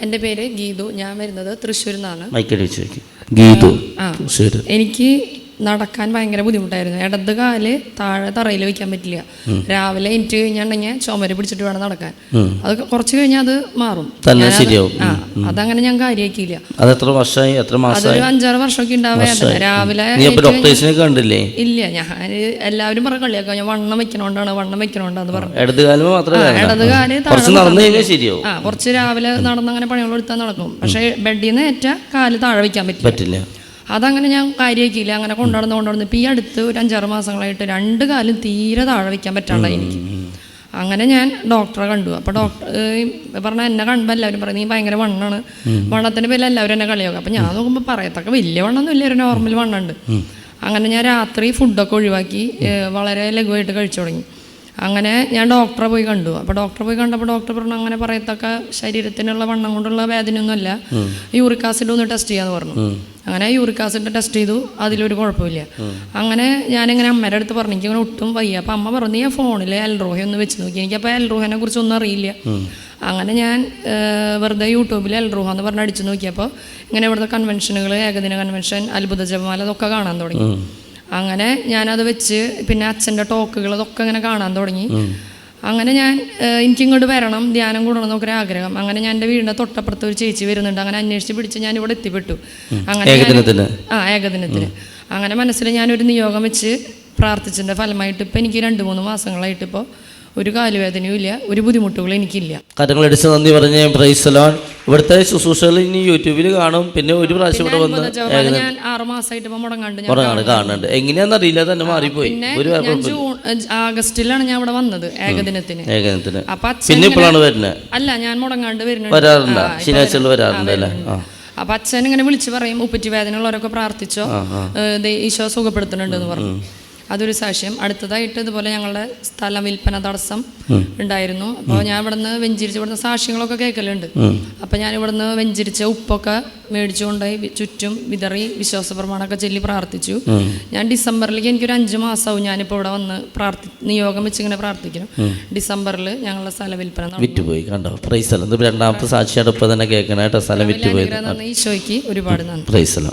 എന്റെ പേര് ഗീതു. ഞാൻ വരുന്നത് തൃശ്ശൂരിൽ നിന്നാണ്. ഗീതു. ആ. ശരി. എനിക്ക് നടക്കാൻ ഭയങ്കര ബുദ്ധിമുട്ടായിരുന്നു. ഇടത് കാൽ താഴെ തറയിൽ വെക്കാൻ പറ്റില്ല. രാവിലെ എനിക്ക് കഴിഞ്ഞിട്ടുണ്ടെങ്കിൽ ചുമര് പിടിച്ചിട്ട് വേണം നടക്കാൻ. അത് കുറച്ച് കഴിഞ്ഞാൽ അത് മാറും. തന്നെ ശരിയാവും. അതങ്ങനെ ഞാൻ കാര്യമാക്കിയില്ല അത് എത്ര വർഷമായി? എത്ര മാസമായി? അഞ്ചാറ് വർഷമൊക്കെ ഉണ്ടാവുക രാവിലെ ഡോക്ടേഴ്സിനെ കണ്ടില്ലേ? ഇല്ല ഞാൻ എല്ലാവരും പറഞ്ഞ കളിയാക്കാം. ഞാൻ വണ്ണം വെക്കണോണ്ടാണ് വണ്ണം വെക്കണോണ്ടാന്ന് പറഞ്ഞു. ഇടത് കാലം ഇടത് കുറച്ച് രാവിലെ നടന്ന് അങ്ങനെ പണികൾ എടുത്താൽ നടക്കും. പക്ഷേ ബെഡിൽ നിന്ന് ഏറ്റ കാൽ താഴെ വെക്കാൻ പറ്റില്ല. അതങ്ങനെ ഞാൻ കാര്യമാക്കിയില്ല അങ്ങനെ കൊണ്ടുനടന്ന് കൊണ്ടുനടന്ന് ഇപ്പം ഈ അടുത്ത് ഒരു അഞ്ചാറ് മാസങ്ങളായിട്ട് രണ്ട് കാലും തീരെ താഴെ വയ്ക്കാൻ പറ്റാണ്ടായി എനിക്ക്. അങ്ങനെ ഞാൻ ഡോക്ടറെ കണ്ടു. അപ്പോൾ ഡോക്ടർ പറഞ്ഞ എന്നെ കണ്ടപ്പോൾ എല്ലാവരും പറയും നീ ഭയങ്കര വണ്ണാണ്. വണ്ണത്തിന്റെ പേരിൽ എല്ലാവരും എന്നെ കളിയാക്കും. അപ്പം ഞാൻ നോക്കുമ്പോൾ പറയത്തക്ക വലിയ വണ്ണമൊന്നും ഇല്ല ഒരു നോർമൽ വണ്ണുണ്ട്. അങ്ങനെ ഞാൻ രാത്രി ഫുഡൊക്കെ ഒഴിവാക്കി വളരെ ലഘുവായിട്ട് കഴിച്ചു തുടങ്ങി. അങ്ങനെ ഞാൻ ഡോക്ടറെ പോയി കണ്ടു. അപ്പോൾ ഡോക്ടറെ പോയി കണ്ടപ്പോൾ ഡോക്ടർ പറഞ്ഞു അങ്ങനെ പറയത്തക്ക ശരീരത്തിനുള്ള വണ്ണം കൊണ്ടുള്ള വേദനയൊന്നുമല്ല. യൂറിക് ആസിഡ് ഒന്ന് ടെസ്റ്റ് ചെയ്യാന്ന് പറഞ്ഞു. അങ്ങനെ യൂറിക് ആസിഡ് ടെസ്റ്റ് ചെയ്തു. അതിലൊരു കുഴപ്പമില്ല. അങ്ങനെ ഞാനിങ്ങനെ അമ്മയുടെ അടുത്ത് പറഞ്ഞു എനിക്ക് ഇങ്ങനെ ഒട്ടും വയ്യ. അപ്പം അമ്മ പറഞ്ഞു ഞാൻ ഫോണിൽ എൽറോഹ ഒന്ന് വെച്ച് നോക്കി. എനിക്കപ്പോൾ എൽറോഹനെ കുറിച്ച് ഒന്നും അറിയില്ല. അങ്ങനെ ഞാൻ വെറുതെ യൂട്യൂബിൽ എൽറോഹ എന്ന് പറഞ്ഞ് അടിച്ചു നോക്കിയപ്പോൾ ഇങ്ങനെ ഇവിടുത്തെ കൺവെൻഷനുകൾ ഏകദിന കൺവെൻഷൻ അത്ഭുത ജപമാല അതൊക്കെ കാണാൻ തുടങ്ങി. അങ്ങനെ ഞാനത് വെച്ച് പിന്നെ അച്ഛന്റെ ടോക്കുകൾ അതൊക്കെ ഇങ്ങനെ കാണാൻ തുടങ്ങി. അങ്ങനെ ഞാൻ എനിക്കിങ്ങോട്ട് വരണം ധ്യാനം കൂടണം എന്നൊക്കെ ആഗ്രഹം. അങ്ങനെ ഞാൻ എന്റെ വീടിന്റെ തൊട്ടപ്പുറത്ത് ഒരു ചേച്ചി വരുന്നുണ്ട്. അങ്ങനെ അന്വേഷിച്ച് പിടിച്ച് ഞാൻ ഇവിടെ എത്തിപ്പെട്ടു. അങ്ങനെ ആ ഏകദിനത്തിന്. അങ്ങനെ മനസ്സിൽ ഞാനൊരു നിയോഗം വെച്ച് പ്രാർത്ഥിച്ചതിന്റെ ഫലമായിട്ട് ഇപ്പോൾ എനിക്ക് രണ്ട് മൂന്ന് മാസങ്ങളായിട്ട് ഇപ്പോൾ ഒരു കാലുവേദനയും ഇല്ല ഒരു ബുദ്ധിമുട്ടുകളും എനിക്കില്ല. കഥകൾ എടുത്ത് നന്ദി പറഞ്ഞ് പ്രൈസലോൺ ഇവിടുത്തെ ശുശ്രൂഷകൾ ഇനി യൂട്യൂബിൽ കാണും. പിന്നെ ഒരു പ്രാവശ്യം ഇവിടെ വന്ന് ഞാൻ ആറ് മാസമായിട്ട് മുടങ്ങാണ്ട് കാണുന്നുണ്ട്. എങ്ങനെയാണെന്നറിയില്ല തന്നെ മാറിപ്പോയി. ഒരു ജൂൺ ആഗസ്റ്റിലാണ് ഞാൻ ഇവിടെ വന്നത് ഏകദിനത്തിന്. ഏകദിനത്തിന്. പിന്നെ ഇപ്പോഴാണ് വരുന്നത് അല്ല ഞാൻ മുടങ്ങാണ്ട് വരുന്നുണ്ട്. വരാറുണ്ട്? ശനിയാഴ്ചകൾ വരാറുണ്ട് അല്ലേ ആ. അപ്പൊ അച്ഛൻ ഇങ്ങനെ വിളിച്ചു പറയും ഉപ്പറ്റി വേദന ഉള്ളവരൊക്കെ പ്രാർത്ഥിച്ചോ ഈശോ സുഖപ്പെടുത്തുന്നുണ്ട് എന്ന് പറഞ്ഞു. അതൊരു സാക്ഷ്യം. അടുത്തതായിട്ട് ഇതുപോലെ ഞങ്ങളുടെ സ്ഥലം വിൽപ്പന തടസ്സം ഉണ്ടായിരുന്നു. അപ്പോൾ ഞാൻ ഇവിടുന്ന് വെഞ്ചിരിച്ച് ഇവിടുന്ന് സാക്ഷ്യങ്ങളൊക്കെ കേൾക്കലുണ്ട്. അപ്പോൾ ഞാൻ ഇവിടുന്ന് വെഞ്ചിരിച്ച ഉപ്പൊക്കെ മേടിച്ചുകൊണ്ടായി ചുറ്റും വിതറി വിശ്വാസ പ്രമാണമൊക്കെ ചൊല്ലി പ്രാർത്ഥിച്ചു. ഞാൻ ഡിസംബറിലേക്ക് എനിക്കൊരു അഞ്ച് മാസമാവും ഞാനിപ്പോൾ ഇവിടെ വന്ന് പ്രാർത്ഥി നിയോഗം വെച്ച് ഇങ്ങനെ പ്രാർത്ഥിക്കണം ഡിസംബറിൽ ഞങ്ങളുടെ സ്ഥല വിൽപ്പന. വിറ്റുപോയി കണ്ടോ? പ്രൈസ് രണ്ടാമത്തെ സാക്ഷിയാണ് ഇപ്പൊ തന്നെ കേൾക്കണം കേട്ടോ. സ്ഥലം വിറ്റുപോയി. ഈശോയ്ക്ക് ഒരുപാട് നന്ദി.